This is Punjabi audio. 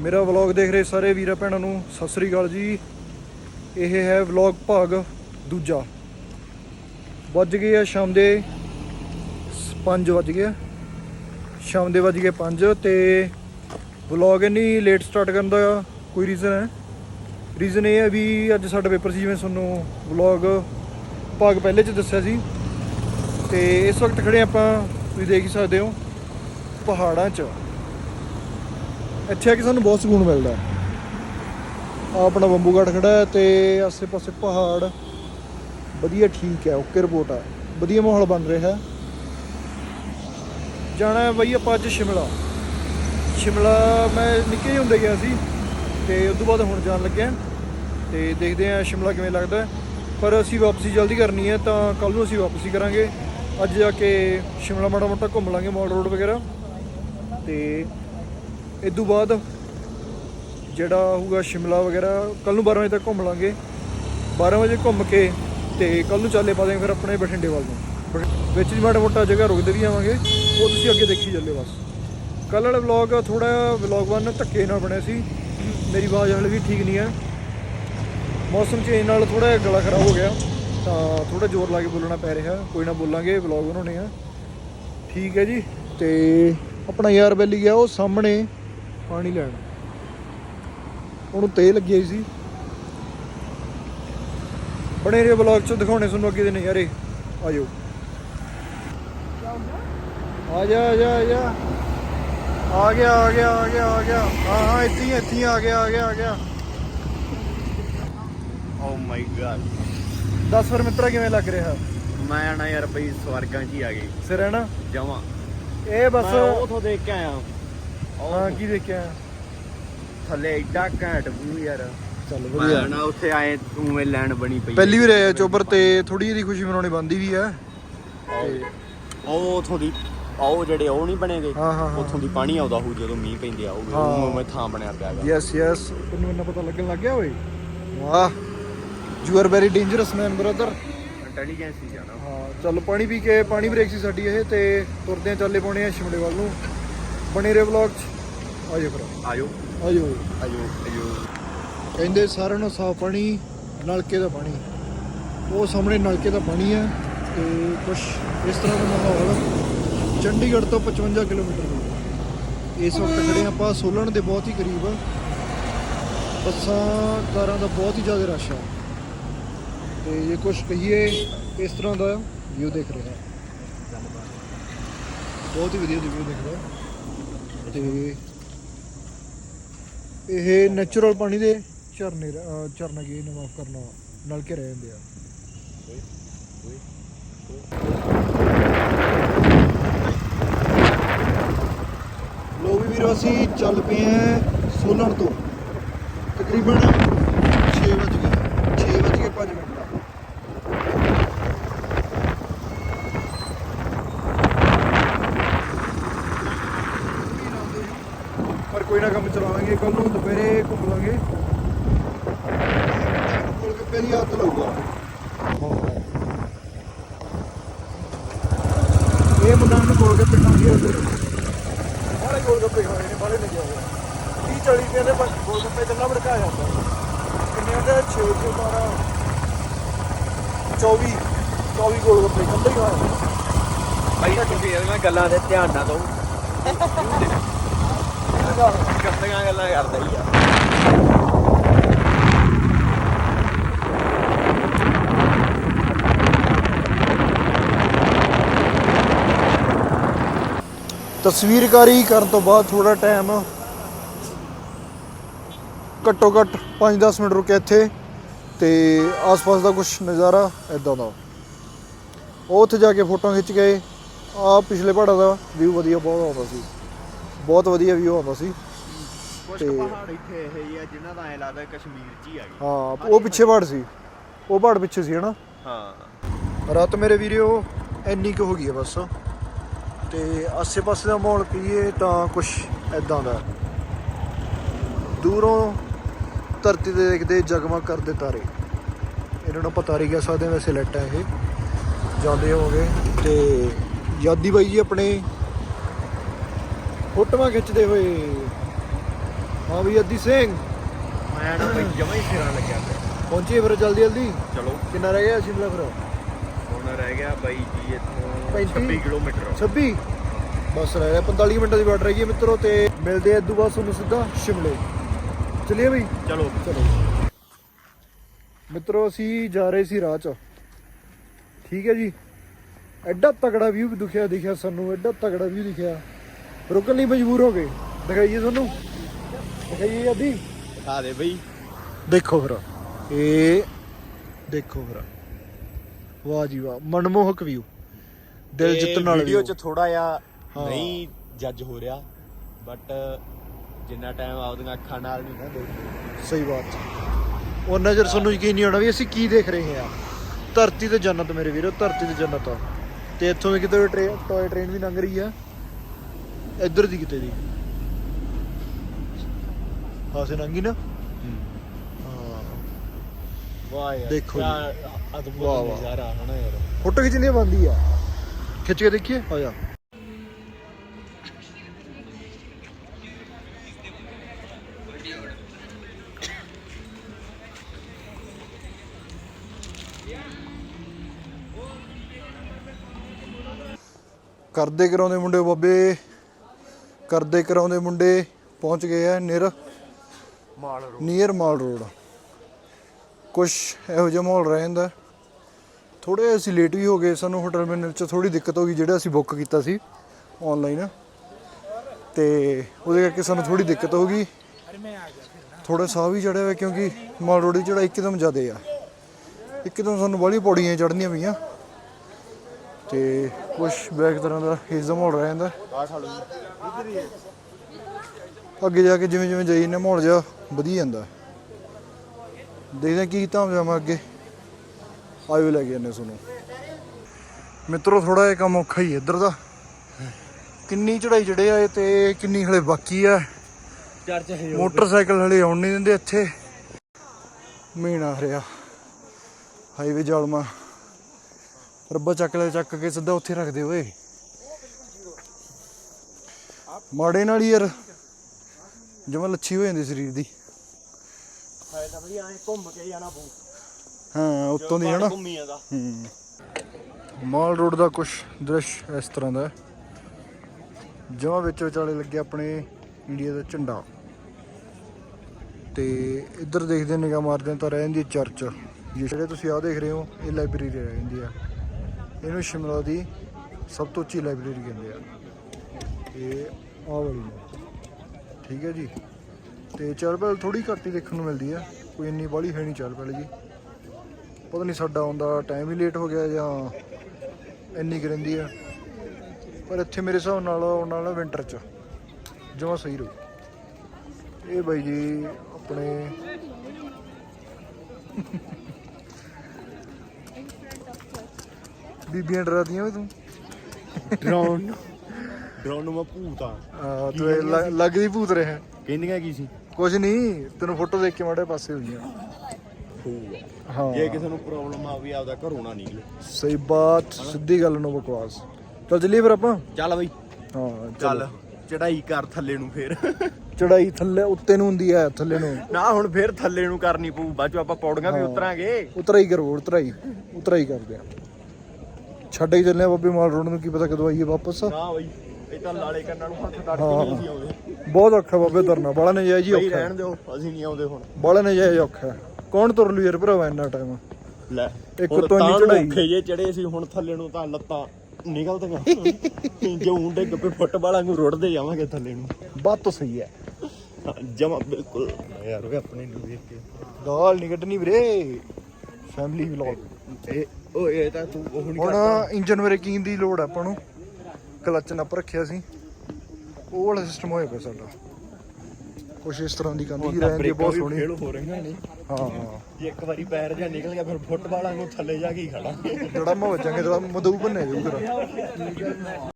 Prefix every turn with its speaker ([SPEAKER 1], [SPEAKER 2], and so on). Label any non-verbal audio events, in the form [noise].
[SPEAKER 1] ਮੇਰਾ ਵਲੌਗ ਦੇਖ ਰਹੇ ਸਾਰੇ ਵੀਰਾਂ ਭੈਣਾਂ ਨੂੰ ਸਤਿ ਸ੍ਰੀ ਅਕਾਲ ਜੀ। ਇਹ ਹੈ ਵਲੌਗ ਭਾਗ ਦੂਜਾ। ਵੱਜ ਗਏ ਆ ਸ਼ਾਮ ਦੇ 5 ਵੱਜ ਗਏ ਸ਼ਾਮ ਦੇ ਵੱਜ ਗਏ 5 ਤੇ ਵਲੌਗ ਇੰਨੀ ਲੇਟ ਸਟਾਰਟ ਕਰਨ ਦਾ ਕੋਈ ਰੀਜ਼ਨ ਹੈ। ਰੀਜ਼ਨ ਇਹ ਹੈ ਵੀ ਅੱਜ ਸਾਡਾ ਪੇਪਰ ਸੀ ਜਿਵੇਂ ਤੁਹਾਨੂੰ ਵਲੌਗ ਭਾਗ ਪਹਿਲੇ ਚ ਦੱਸਿਆ ਸੀ। ਤੇ ਇਸ ਵਕਤ ਖੜੇ ਆਪਾਂ, ਤੁਸੀਂ ਦੇਖ ਹੀ ਸਕਦੇ ਹੋ ਪਹਾੜਾਂ 'ਚ। ਇੱਥੇ ਆ ਕੇ ਸਾਨੂੰ ਬਹੁਤ ਸਕੂਨ ਮਿਲਦਾ ਆ ਆਪਣਾ ਬੰਬੂਗੜ ਖੜਾ ਹੈ ਤੇ ਆਸੇ-ਪਾਸੇ ਪਹਾੜ। ਵਧੀਆ ਠੀਕ ਹੈ, ਓਕੇ ਰਿਪੋਰਟ ਆ। ਵਧੀਆ ਮਾਹੌਲ ਬਣ ਰਿਹਾ ਹੈ। ਜਾਣਾ ਹੈ ਬਈ ਆਪਾਂ ਅੱਜ ਸ਼ਿਮਲਾ। ਸ਼ਿਮਲਾ ਮੈਂ ਨਿੱਕੇ ਜਿਹੇ ਹੁੰਦੇ ਗਿਆ ਸੀ ਤੇ ਉਸ ਤੋਂ ਬਾਅਦ ਹੁਣ ਜਾਣ ਲੱਗਿਆ ਤੇ ਦੇਖਦੇ ਆ ਸ਼ਿਮਲਾ ਕਿਵੇਂ ਲੱਗਦਾ ਹੈ। ਪਰ ਅਸੀਂ ਵਾਪਸੀ ਜਲਦੀ ਕਰਨੀ ਹੈ ਤਾਂ ਕੱਲ ਨੂੰ ਅਸੀਂ ਵਾਪਸੀ ਕਰਾਂਗੇ। ਅੱਜ ਜਾ ਕੇ ਸ਼ਿਮਲਾ ਮਾੜਾ ਮੋਟਾ ਘੁੰਮ ਲਾਂਗੇ ਮਾਲ ਰੋਡ ਵਗੈਰਾ। ਤੇ ਇਸ ਤੋਂ ਬਾਅਦ ਜਿਹੜਾ ਹੋਊਗਾ ਸ਼ਿਮਲਾ ਵਗੈਰਾ ਕੱਲ ਨੂੰ 12 ਵਜੇ ਤੱਕ ਘੁੰਮ ਲਾਂਗੇ। 12 ਵਜੇ ਘੁੰਮ ਕੇ ਤੇ ਕੱਲ ਨੂੰ ਚੱਲੇ ਪਾ ਦੇਂਗੇ ਫਿਰ ਆਪਣੇ ਬਠਿੰਡੇ ਵੱਲ ਨੂੰ। ਬਠ- ਵਿੱਚ ਦੀ ਮਾੜਾ ਮੋਟਾ ਜਗ੍ਹਾ ਰੁਕਦੇ ਵੀ ਆਵਾਂਗੇ, ਉਹ ਤੁਸੀਂ ਅੱਗੇ ਦੇਖੀ ਚੱਲੇ ਬਸ। ਕੱਲ ਵਾਲਾ ਵਲੌਗ ਥੋੜਾ ਵਲੌਗ ਵਨ ਧੱਕੇ ਨਾਲ ਬਣਿਆ ਸੀ। ਮੇਰੀ ਆਵਾਜ਼ ਹਾਲੇ ਵੀ ਠੀਕ ਨਹੀਂ ਹੈ ਮੌਸਮ ਚੇਂਜ ਨਾਲ ਥੋੜਾ ਜਿਹਾ ਗਲਾ ਖਰਾਬ ਹੋ ਗਿਆ, ਤਾਂ ਥੋੜਾ ਜ਼ੋਰ ਲਾ ਕੇ ਬੋਲਣਾ ਪੈ ਰਿਹਾ। ਕੋਈ ਨਾ ਬੋਲਾਂਗੇ ਵਲੌਗ ਬਣਾਉਣੇ ਆ। ਠੀਕ ਹੈ ਜੀ, ਤੇ ਆਪਣਾ ਯਾਰ ਬੈਲੀ ਗਿਆ ਉਹ ਸਾਹਮਣੇ ਪਾਣੀ ਲੈਣ। ਉਹਨੂੰ ਤੇ ਲੱਗੀ ਹੋਈ ਸੀ। ਬਣੇ ਰਹੇ ਵਲੌਗ ਚ ਦਿਖਾਉਣੇ ਤੁਹਾਨੂੰ ਅੱਗੇ ਦੇ ਨਜ਼ਾਰੇ। ਆਜੋ। ਆ ਜਾ ਆ ਜਾ ਆ ਜਾ। ਆ ਗਿਆ ਆ ਗਿਆ ਆ ਗਿਆ ਆ ਗਿਆ। ਹਾਂ ਹਾਂ ਇੱਥੇ ਹੀ ਇੱਥੇ ਆ ਗਿਆ ਆ ਗਿਆ ਆ ਗਿਆ।
[SPEAKER 2] ਓ ਮਾਈ ਗॉड
[SPEAKER 1] ਦੱਸ ਫਿਰ ਮਿੱਤਰਾ ਕਿਵੇਂ ਲੱਗ ਰਿਹਾ?
[SPEAKER 2] ਮੈਂ ਆਣਾ ਯਾਰ ਬਈ ਸਵਰਗਾਂ 'ਚ ਹੀ ਆ ਗਈ।
[SPEAKER 1] ਸਿਰ ਹੈ ਨਾ?
[SPEAKER 2] ਜਮਾ
[SPEAKER 1] ਇਹ ਬਸ
[SPEAKER 2] ਮੈਂ ਉਥੋਂ ਦੇਖ ਕੇ ਆਇਆ।
[SPEAKER 1] ਹਾਂ ਕੀ ਦੇਖਿਆ?
[SPEAKER 2] ਥੱਲੇ ਐਡਾ ਘੈਂਟ ਵਿਊ ਯਾਰ।
[SPEAKER 1] ਚੱਲ
[SPEAKER 2] ਮੈਂ ਨਾ ਉੱਥੇ ਆਏ ਉਵੇਂ ਲੈਣ ਬਣੀ ਪਈ।
[SPEAKER 1] ਪਹਿਲੀ ਵੀ ਰਿਹਾ ਚੋਬਰ ਤੇ ਥੋੜੀ ਜਿਹੀ ਖੁਸ਼ੀ ਮਨਾਉਣੀ ਬੰਦੀ ਵੀ ਹੈ ਤੇ
[SPEAKER 2] ਉਹ ਉਥੋਂ ਦੀ ਉਹ ਜਿਹੜੇ ਉਹ ਨਹੀਂ ਬਣੇਗੇ। ਉਥੋਂ ਦੀ ਪਾਣੀ ਆਉਂਦਾ ਹੋਊ ਜਦੋਂ ਮੀਂਹ ਪੈਂਦੇ ਆ ਉਹ। ਉਵੇਂ ਥਾਂ ਬਣਿਆ ਪਿਆ ਹੈਗਾ।
[SPEAKER 1] ਯੈਸ ਯੈਸ ਤੈਨੂੰ ਇੰਨਾ ਪਤਾ ਲੱਗਣ ਲੱਗ ਗਿਆ ਓਏ? ਵਾਹ। You are very dangerous man brother
[SPEAKER 2] intelligence ਹੀ ਜਾਣਾ
[SPEAKER 1] ਹਾਂ ਚੱਲ ਪਾਣੀ ਪੀ ਕੇ ਪਾਣੀ ਬ੍ਰੇਕ ਸੀ ਸਾਡੀ ਇਹ ਤੇ ਤੁਰਦੇ ਆ ਚੱਲੇ ਪਾਉਣੇ ਆ ਸ਼ਿਮਲੇ ਵੱਲ ਨੂੰ। ਬਣੇ ਰਹੇ ਵਲੌਗ ਚ। ਆਜੋ ਫਿਰ।
[SPEAKER 2] ਆਜੋ।
[SPEAKER 1] ਆਜੋ।
[SPEAKER 2] ਆਜੋ ਆਜੋ।
[SPEAKER 1] ਕਹਿੰਦੇ ਸਾਰਿਆਂ ਨੂੰ ਸਾਫ਼ ਪਾਣੀ ਨਲਕੇ ਦਾ ਪਾਣੀ। ਉਹ ਸਾਹਮਣੇ ਨਲਕੇ ਦਾ ਪਾਣੀ ਹੈ ਤੇ ਕੁਝ ਇਸ ਤਰ੍ਹਾਂ ਦਾ ਮਾਹੌਲ ਚੰਡੀਗੜ੍ਹ ਤੋਂ 55 ਕਿਲੋਮੀਟਰ ਦੂਰ। ਇਸ ਵਕਤ ਖੜੇ ਆਪਾਂ ਸੋਲਣ ਦੇ ਬਹੁਤ ਹੀ ਕਰੀਬ ਬੱਸਾਂ ਕਾਰਾਂ ਦਾ ਬਹੁਤ ਹੀ ਜ਼ਿਆਦਾ ਰਸ਼ ਹੈ ਤੇ ਜੇ ਕੁਝ ਕਹੀਏ ਇਸ ਤਰ੍ਹਾਂ ਦਾ ਵਿਊ ਦੇਖ ਰਿਹਾ ਬਹੁਤ ਹੀ ਵਧੀਆ ਵਿਊ ਦਿਖ ਰਿਹਾ ਤੇ ਇਹ ਨੈਚੁਰਲ ਪਾਣੀ ਦੇ ਝਰਨੇ ਅਹ ਝਰਨਾ ਕੀ ਇਹਨੂੰ ਮਾਫ ਕਰਨਾ, ਨਲਕੇ ਰਹਿ ਜਾਂਦੇ ਆ। ਲੋ ਵੀ ਵੀਰੋ, ਅਸੀਂ ਚੱਲ ਪਏ ਆ ਸੋਲਣ ਤੋਂ। ਤਕਰੀਬਨ 6 ਵਜ ਗਏ 6 ਵਜ ਕੇ 5 ਮਿੰਟ ਦਾ ਪਰ ਕੋਈ ਨਾ ਚਲਾਵਾਂਗੇ ਕੱਲ ਨੂੰ ਦੁਪਹਿਰੇ ਘੁੰਮ ਲਾਂਗੇ ਕੋਲ ਕੱਪੇ ਦੀ ਹੱਥ ਲਾਊਗਾ ਇਹ ਮੁੰਡਾ ਨੂੰ ਕੋਲ ਕੱਪੇ ਖਾ ਗਿਆ ਉਧਰ। ਬਾਲੇ ਕੋਲ ਕੱਪੇ ਖਾਏ ਨੇ ਬਾਲੇ ਲੱਗਿਆ ਹੋਇਆ 30 40 ਰੁਪਏ ਦੇ ਬਸ ਕੋਲ ਕੱਪੇ ਕਿੰਨਾ ਭੜਕਾ ਜਾਂਦਾ। ਕਿੰਨੇ ਦੇ? 6 6 12 24 24 ਕੋਲ ਕੱਪੇ ਕੰਦੇ ਹੀ ਖਾਏ
[SPEAKER 2] ਭਾਈ ਕਿਉਂਕਿ ਇਹਦੀਆਂ ਗੱਲਾਂ ਤੇ ਧਿਆਨ ਨਾ ਦਿਓ। [laughs] ਗੰਦੀਆਂ ਗੱਲਾਂ ਕਰਦਾ ਹੀ ਆ
[SPEAKER 1] ਤਸਵੀਰਕਾਰੀ ਕਰਨ ਤੋਂ ਬਾਅਦ ਥੋੜਾ ਟਾਈਮ ਘੱਟੋ ਘੱਟ 5-10 ਮਿੰਟ ਰੁਕੇ ਇੱਥੇ ਤੇ ਆਸ-ਪਾਸ ਦਾ ਕੁਝ ਨਜ਼ਾਰਾ ਐਦਾਂ ਦਾ। ਉਹ ਉੱਥੇ ਜਾ ਕੇ ਫੋਟੋਆਂ ਖਿੱਚ ਗਏ ਆ ਪਿਛਲੇ ਪਹਾੜਾਂ ਦਾ ਵਿਊ ਵਧੀਆ ਬਹੁਤ ਆਉਂਦਾ ਸੀ। ਬਹੁਤ ਵਧੀਆ ਵਿਊ ਆਉਂਦਾ ਸੀ।
[SPEAKER 2] ਕੁਝ
[SPEAKER 1] ਤੇ-
[SPEAKER 2] ਪਹਾੜ ਇੱਥੇ ਇਹ ਹੀ ਆ ਜਿਨ੍ਹਾਂ ਦਾ ਐ ਲੱਗਦਾ ਕਸ਼ਮੀਰ 'ਚ ਹੀ ਆ ਗਏ।
[SPEAKER 1] ਹਾਂ ਉਹ ਪਿੱਛੇ ਪਹਾੜ ਸੀ। ਉਹ ਪਹਾੜ ਪਿੱਛੇ ਸੀ ਹਨਾ?
[SPEAKER 2] ਹਾਂ।
[SPEAKER 1] ਰਾਤ ਮੇਰੇ ਵੀਰਿਓ ਇੰਨੀ ਕੁ ਹੋ ਗਈ ਹੈ ਬਸ। ਤੇ ਆਸੇ-ਪਾਸੇ ਦਾ ਮਾਹੌਲ ਕਹੀਏ ਤਾਂ ਕੁਝ ਐਦਾਂ ਦਾ। ਦੂਰੋਂ ਧਰਤੀ ਤੇ ਦੇਖਦੇ ਜਗਮਗ ਕਰਦੇ ਤਾਰੇ। ਇਹਨਾਂ ਨੂੰ ਆਪਾਂ ਤਾਰੇ ਕਹਿ ਸਕਦੇ ਹਾਂ ਵੈਸੇ ਲਾਈਟਾਂ ਇਹ। ਜਾਂਦੇ ਹੋਗੇ ਤੇ ਯਾਦੀ ਬਾਈ ਜੀ ਆਪਣੇ ਫੋਟੋਆਂ ਖਿੱਚਦੇ ਹੋਏ। ਹਾਂ ਵੀ ਅੱਦੀ ਸਿੰਘ।
[SPEAKER 2] ਮੈਂ ਨਾ ਬਈ ਜਮਾ ਹੀ ਫਿਰਾਂ ਲੱਗਿਆ ਪਿਆ।
[SPEAKER 1] ਪਹੁੰਚੀਏ ਫਿਰ ਜਲਦੀ ਜਲਦੀ।
[SPEAKER 2] ਚਲੋ।
[SPEAKER 1] ਕਿੰਨਾ ਰਹਿ ਗਿਆ ਸ਼ਿਮਲਾ ਫਿਰ?
[SPEAKER 2] ਹੁਣ ਰਹਿ ਗਿਆ ਬਾਈ ਜੀ ਇੱਥੋਂ
[SPEAKER 1] 35
[SPEAKER 2] 26 ਕਿਲੋਮੀਟਰ।
[SPEAKER 1] 26 ਬਸ ਰਹਿ ਗਿਆ 45 ਮਿੰਟਾਂ ਦੀ ਵਾਟ ਰਹਿ ਹੈ ਮਿੱਤਰੋ ਤੇ ਮਿਲਦੇ ਆ ਇਦੋਂ ਬਾਅਦ ਤੁਹਾਨੂੰ ਸਿੱਧਾ ਸ਼ਿਮਲੇ। ਚਲਿਏ ਬਈ?
[SPEAKER 2] ਚਲੋ।
[SPEAKER 1] ਚਲੋ। ਮਿੱਤਰੋ ਅਸੀਂ ਜਾ ਰਹੇ ਸੀ ਰਾਹ 'ਚ। ਠੀਕ ਹੈ ਜੀ। ਐਡਾ ਤਗੜਾ ਵਿਊ ਦਿਖਿਆ ਦਿਖਿਆ ਸਾਨੂੰ ਐਡਾ ਤਗੜਾ ਵਿਊ ਦਿਖਿਆ। ਰੁਕਣ ਲਈ ਮਜਬੂਰ ਹੋ ਗਏ। ਦਿਖਾਈਏ ਤੁਹਾਨੂੰ। ਦਿਖਾਈਏ ਅੱਧੀ
[SPEAKER 2] ਦਿਖਾ ਦੇ ਬਈ।
[SPEAKER 1] ਦੇਖੋ ਫਿਰ। ਇਹ ਦੇਖੋ ਫਿਰ। ਵਾਹ ਜੀ ਵਾਹ। ਮਨਮੋਹਕ ਵਿਊ ਦਿਲ ਜਿੱਤਣ ਵਾਲਾ
[SPEAKER 2] ਵੀਡੀਓ। ਚ ਥੋੜਾ ਜਿਹਾ। ਨਹੀਂ ਜੱਜ ਹੋ ਰਿਹਾ ਬਟ ਜਿੰਨਾ ਟਾਈਮ ਆਪਦੀਆਂ ਅੱਖਾਂ ਨਾਲ ਨਹੀਂ ਨਾ ਦੇਖਦੇ।
[SPEAKER 1] ਸਹੀ ਬਾਤ ਉਹ ਨਜ਼ਰ ਸਾਨੂੰ ਯਕੀਨ ਨਹੀਂ ਆਉਣਾ ਵੀ ਅਸੀਂ ਕੀ ਦੇਖ ਰਹੇ ਹਾਂ। ਧਰਤੀ ਤੇ ਜੰਨਤ ਮੇਰੇ ਵੀਰੋ ਧਰਤੀ ਤੇ ਜੰਨਤ ਆ। ਤੇ ਇੱਥੋਂ ਵੀ ਕਿਤੇ ਟ੍ਰੇਨ ਟੋਏ ਟ੍ਰੇਨ ਵੀ ਲੰਘ ਰਹੀ ਆ। ਇੱਧਰ ਦੀ ਕਿਤੇ ਦੀ। ਹਾਸੇ ਲੰਘੀ ਨਾ। ਹਾਂ।
[SPEAKER 2] ਵਾਹ ਯਾਰ
[SPEAKER 1] ਦੇਖੋ
[SPEAKER 2] ਕਿਆ
[SPEAKER 1] ਵਾਹ,
[SPEAKER 2] ਅਦਭੁਤ
[SPEAKER 1] ਵਾਹ।
[SPEAKER 2] ਨਜ਼ਾਰਾ ਹੈ ਨਾ ਯਾਰ।
[SPEAKER 1] ਫੋਟੋ ਖਿੱਚਣੀ ਬੰਦੀ ਆ। ਖਿੱਚ ਕੇ ਦੇਖੀਏ। ਆ ਜਾ। ਕਰਦੇ ਕਰਾਉਂਦੇ ਮੁੰਡੇ ਬਾਬੇ। ਕਰਦੇ ਕਰਾਉਂਦੇ ਮੁੰਡੇ ਪਹੁੰਚ ਗਏ ਆ ਨਿਰ
[SPEAKER 2] ਮਾਲ ਰੋ
[SPEAKER 1] ਨੀਅਰ ਮਾਲ ਰੋਡ। ਕੁਛ ਇਹੋ ਜਿਹਾ ਮਾਹੌਲ ਰਹਿੰਦਾ ਥੋੜੇ ਅਸੀਂ ਲੇਟ ਵੀ ਹੋ ਗਏ ਸਾਨੂੰ ਹੋਟਲ ਮਿਲਣ ਚ ਥੋੜੀ ਦਿੱਕਤ ਹੋ ਗਈ ਜਿਹੜਾ ਅਸੀਂ ਬੁੱਕ ਕੀਤਾ ਸੀ ਆਨਲਾਈਨ ਤੇ ਉਹਦੇ ਕਰਕੇ ਸਾਨੂੰ ਥੋੜੀ ਦਿੱਕਤ ਹੋ ਗਈ। ਥੋੜਾ ਸਾਹ ਵੀ ਚੜਿਆ ਹੋਇਆ ਕਿਉਂਕਿ ਮਾਲ ਰੋਡ ਦੀ ਚੜਾਈ ਇੱਕਦਮ ਜ਼ਿਆਦੇ ਆ। ਇੱਕਦਮ ਸਾਨੂੰ ਬਾਹਲੀ ਪੌੜੀਆਂ ਚੜ੍ਹਨੀਆਂ ਪਈਆਂ। ਤੇ ਕੁਛ ਬੈਕ ਤਰ੍ਹਾਂ ਦਾ ਇਸ ਦਾ ਮਾਹੌਲ ਰਹਿੰਦਾ ਅੱਗੇ ਜਾ ਕੇ ਜਿਵੇਂ ਜਿਵੇਂ ਜਾਈ ਨੇ ਮਾਹੌਲ ਜਿਹਾ ਵਧੀ ਜਾਂਦਾ। ਦੇਖਦੇ ਹਾਂ ਕੀ ਧਾਮ ਜਾਵਾਂ ਅੱਗੇ। ਆਇਓ ਲੈ ਕੇ ਜਾਂਦੇ ਤੁਹਾਨੂੰ। ਮਿੱਤਰੋ ਥੋੜਾ ਜਿਹਾ ਕੰਮ ਔਖਾ ਹੀ ਇੱਧਰ ਦਾ। ਕਿੰਨੀ ਚੜਾਈ ਚੜੇ ਆਏ ਤੇ ਕਿੰਨੀ ਹਲੇ ਬਾਕੀ ਆ। ਮੋਟਰਸਾਈਕਲ ਹਲੇ ਆਉਣ ਨਹੀਂ ਦਿੰਦੇ ਇੱਥੇ। ਮੀਂਹ ਆ ਰਿਹਾ ਹਾਈਵੇ ਜਾਲਮਾ ਰੱਬਾ ਚੱਕ ਲੈ, ਚੱਕ ਕੇ ਸਿੱਧਾ ਉੱਥੇ ਰੱਖ ਦੇ ਓਏ। ਮਾੜੇ ਨਾਲ ਯਾਰ, ਜਮਾ ਲੱਛੀ ਹੋ ਜਾਂਦੀ ਸਰੀਰ ਦੀ।
[SPEAKER 2] ਹੈ ਤਾਂ ਬਈ ਘੁੰਮ ਕੇ ਜਾਣਾ ਪਊ
[SPEAKER 1] ਹਾਂ ਉੱਤੋਂ ਦੀ ਹਨਾ
[SPEAKER 2] ਘੁੰਮੀ ਜਾਂਦਾ
[SPEAKER 1] ਹੂੰ। ਮਾਲ ਰੋਡ ਦਾ ਕੁਝ ਦ੍ਰਿਸ਼ ਇਸ ਤਰ੍ਹਾਂ ਦਾ ਜਮਾ ਵਿੱਚ ਵਿਚਾਲੇ ਲੱਗੇ ਆਪਣੇ ਇੰਡੀਆ ਦਾ ਝੰਡਾ। ਤੇ ਇੱਧਰ ਦੇਖਦੇ ਨਿਗਾਹ ਮਾਰਦੇ ਤਾਂ ਰਹਿ ਜਾਂਦੀ ਹੈ ਚਰਚ। ਜਿਹੜੇ ਤੁਸੀਂ ਆਹ ਦੇਖ ਰਹੇ ਹੋ, ਇਹ ਲਾਇਬ੍ਰੇਰੀ ਰਹਿ ਜਾਂਦੀ ਆ। ਇਹਨੂੰ ਸ਼ਿਮਲਾ ਦੀ ਸਭ ਤੋਂ ਉੱਚੀ ਲਾਇਬ੍ਰੇਰੀ ਕਹਿੰਦੇ ਆ। ਇਹ ਆਹ ਵਾਲੀ ਨੇ। ਠੀਕ ਹੈ ਜੀ। ਤੇ ਚਹਿਲ ਪਹਿਲ ਥੋੜੀ ਘੱਟ ਹੀ ਦੇਖਣ ਨੂੰ ਮਿਲਦੀ ਆ। ਕੋਈ ਇੰਨੀ ਬਾਹਲੀ ਹੈ ਨਹੀਂ ਚਹਿਲ ਪਹਿਲ ਜੀ। ਪਤਾ ਨਹੀਂ ਸਾਡਾ ਆਉਂਦਾ ਟਾਈਮ ਹੀ ਲੇਟ ਹੋ ਗਿਆ ਜਾਂ ਇੰਨੀ ਕੁ ਰਹਿੰਦੀ ਆ। ਪਰ ਇੱਥੇ ਮੇਰੇ ਹਿਸਾਬ ਨਾਲ ਆਉਣ ਵਾਲਾ ਵਿੰਟਰ ਚ ਜਮਾ ਸਹੀ ਰਹੂ। ਇਹ ਬਾਈ ਜੀ ਆਪਣੇ ਬੀਬੀਆਂ ਡਰਾਦੀਆਂ ਵੇ ਤੂੰ?
[SPEAKER 2] ਡਰੋਨ ਡਰੋਨ ਨੂੰ ਮੈਂ ਭੂਤਾਂ
[SPEAKER 1] ਆ। ਤੂੰ ਇਹ ਲੱਗਦੀ ਭੂਤ ਰਿਹਾ।
[SPEAKER 2] ਕਹਿੰਦੀਆਂ ਕੀ ਸੀ?
[SPEAKER 1] ਕੁਝ ਨਹੀਂ ਤੈਨੂੰ ਫੋਟੋ ਦੇਖ ਕੇ ਮਾੜੇ ਪਾਸੇ ਹੋਈਆਂ ਹਾਂ।
[SPEAKER 2] ਜੇ ਕਿਸੇ ਨੂੰ ਪ੍ਰੋਬਲਮ ਆ ਵੀ ਆਪਦਾ ਘਰੋਂ ਨਾ ਨਿਕਲੇ।
[SPEAKER 1] ਸਹੀ ਬਾਤ ਸਿੱਧੀ ਗੱਲ ਨੂੰ ਬਕਵਾਸ। ਚੱਲ ਚੱਲੀਏ ਫਿਰ ਆਪਾਂ?
[SPEAKER 2] ਚੱਲ ਬਈ।
[SPEAKER 1] ਹਾਂ
[SPEAKER 2] ਚੱਲ। ਚੜਾਈ ਕਰ ਥੱਲੇ ਨੂੰ ਫੇਰ।
[SPEAKER 1] ਚੜਾਈ ਥੱਲੇ ਉੱਤੇ ਨੂੰ ਹੁੰਦੀ ਹੈ ਥੱਲੇ ਨੂੰ।
[SPEAKER 2] ਨਾ ਹੁਣ ਫੇਰ ਥੱਲੇ ਨੂੰ ਕਰਨੀ ਪਊ। ਬਾਅਦ ਚ ਆਪਾਂ ਪੌੜੀਆਂ ਵੀ। ਉਤਰਾਂਗੇ।
[SPEAKER 1] ਉਤਰਾਈ ਕਰੋ ਉਤਰਾਈ। ਉਤਰਾਈ ਕਰਦੇ ਆ। ਛੱਡ ਹੀ ਚੱਲੇ ਆ ਬੱਬੀ ਮਾਲ ਰੋਡ ਨੂੰ ਕੀ ਪਤਾ ਕਦੋਂ ਆਈਏ ਵਾਪਸ।
[SPEAKER 2] ਨਾ ਬਈ ਇਹ ਤਾਂ ਲਾਲੇ ਕੰਨਾਂ ਨੂੰ ਹੱਥ ਤੜਕੇ
[SPEAKER 1] ਹਾਂ।
[SPEAKER 2] ਨਹੀਂ ਸੀ ਆਉਂਦੇ।
[SPEAKER 1] ਬਹੁਤ ਔਖਾ ਬੱਬੇ ਤੁਰਨਾ ਬੜਾ ਨਜਾਇਜ਼ ਹੀ
[SPEAKER 2] ਬਈ
[SPEAKER 1] ਔਖਾ
[SPEAKER 2] ਰਹਿਣ ਦਿਓ ਅਸੀਂ ਨਹੀਂ ਆਉਂਦੇ ਹੁਣ।
[SPEAKER 1] ਬੜਾ ਨਜਾਇਜ਼ ਔਖਾ ਕੌਣ ਤੁਰ ਲੂ ਯਾਰ ਭਰਾਵਾ ਇੰਨਾ ਟਾਈਮ
[SPEAKER 2] ਲੈ
[SPEAKER 1] ਇੱਕ
[SPEAKER 2] ਹੁਣ
[SPEAKER 1] ਉੱਤੋਂ ਇੰਨੀ
[SPEAKER 2] ਤਾਂ
[SPEAKER 1] ਚੜ੍ਹਾਈ।
[SPEAKER 2] ਔਖੇ ਜੇ ਚੜੇ ਸੀ ਹੁਣ ਥੱਲੇ ਨੂੰ ਤਾਂ ਲੱਤਾਂ ਨਿਕਲਦੀਆਂ। ਜੋ ਉਂਡੇ ਗੱਪੇ ਫੁੱਟਬਾਲਾਂ ਨੂੰ ਰੁੜਦੇ ਜਾਵਾਂਗੇ ਥੱਲੇ ਨੂੰ।
[SPEAKER 1] ਬਾਤ ਤਾਂ ਸਹੀ ਹੈ।
[SPEAKER 2] ਜਮਾ ਬਿਲਕੁਲ। ਯਾਰ ਉਹ ਆਪਣੇ ਨੂੰ ਦੇਖ ਕੇ
[SPEAKER 1] ਗਾਲ ਨਹੀਂ ਕੱਢਣੀ ਵੀਰੇ। ਫੈਮਿਲੀ ਵਲੌਗ
[SPEAKER 2] ਇਹ ਉਹ ਇਹ ਤਾਂ ਤੂੰ ਉਹ ਨਹੀਂ
[SPEAKER 1] ਹੁਣ ਇੰਜਨ ਬ੍ਰੇਕਿੰਗ ਦੀ ਲੋੜ ਆ ਆਪਾਂ ਨੂੰ। ਕਲਚ ਨੱਪ ਰੱਖਿਆ ਸੀ। ਉਹ ਵਾਲਾ ਸਿਸਟਮ ਹੋਇਆ ਪਿਆ ਸਾਡਾ। ਕੁਛ ਇਸ ਤਰ੍ਹਾਂ ਦੀ ਹੀ ਰਹਿੰਦੀ ਹੈ ਬਹੁਤ ਸੋਹਣੀ।
[SPEAKER 2] ਫੇਲ ਹੋ ਰਹੀਆਂ ਨੇ।
[SPEAKER 1] ਹਾਂ
[SPEAKER 2] ਜੇ ਇੱਕ ਵਾਰੀ ਪੈਰ ਜਾਂ ਨਿਕਲ ਗਿਆ ਫਿਰ ਫੁੱਟਬਾਲਾਂ ਨੂੰ ਥੱਲੇ ਜਾ ਕੇ ਹੀ ਖੜਾਂਗੇ।
[SPEAKER 1] ਜਿਹੜਾ ਮੈਂ ਵੱਜਾਂਗੇ ਜਿਹੜਾ ਮਧੂ ਬੰਨੇ ਤੇਰਾ।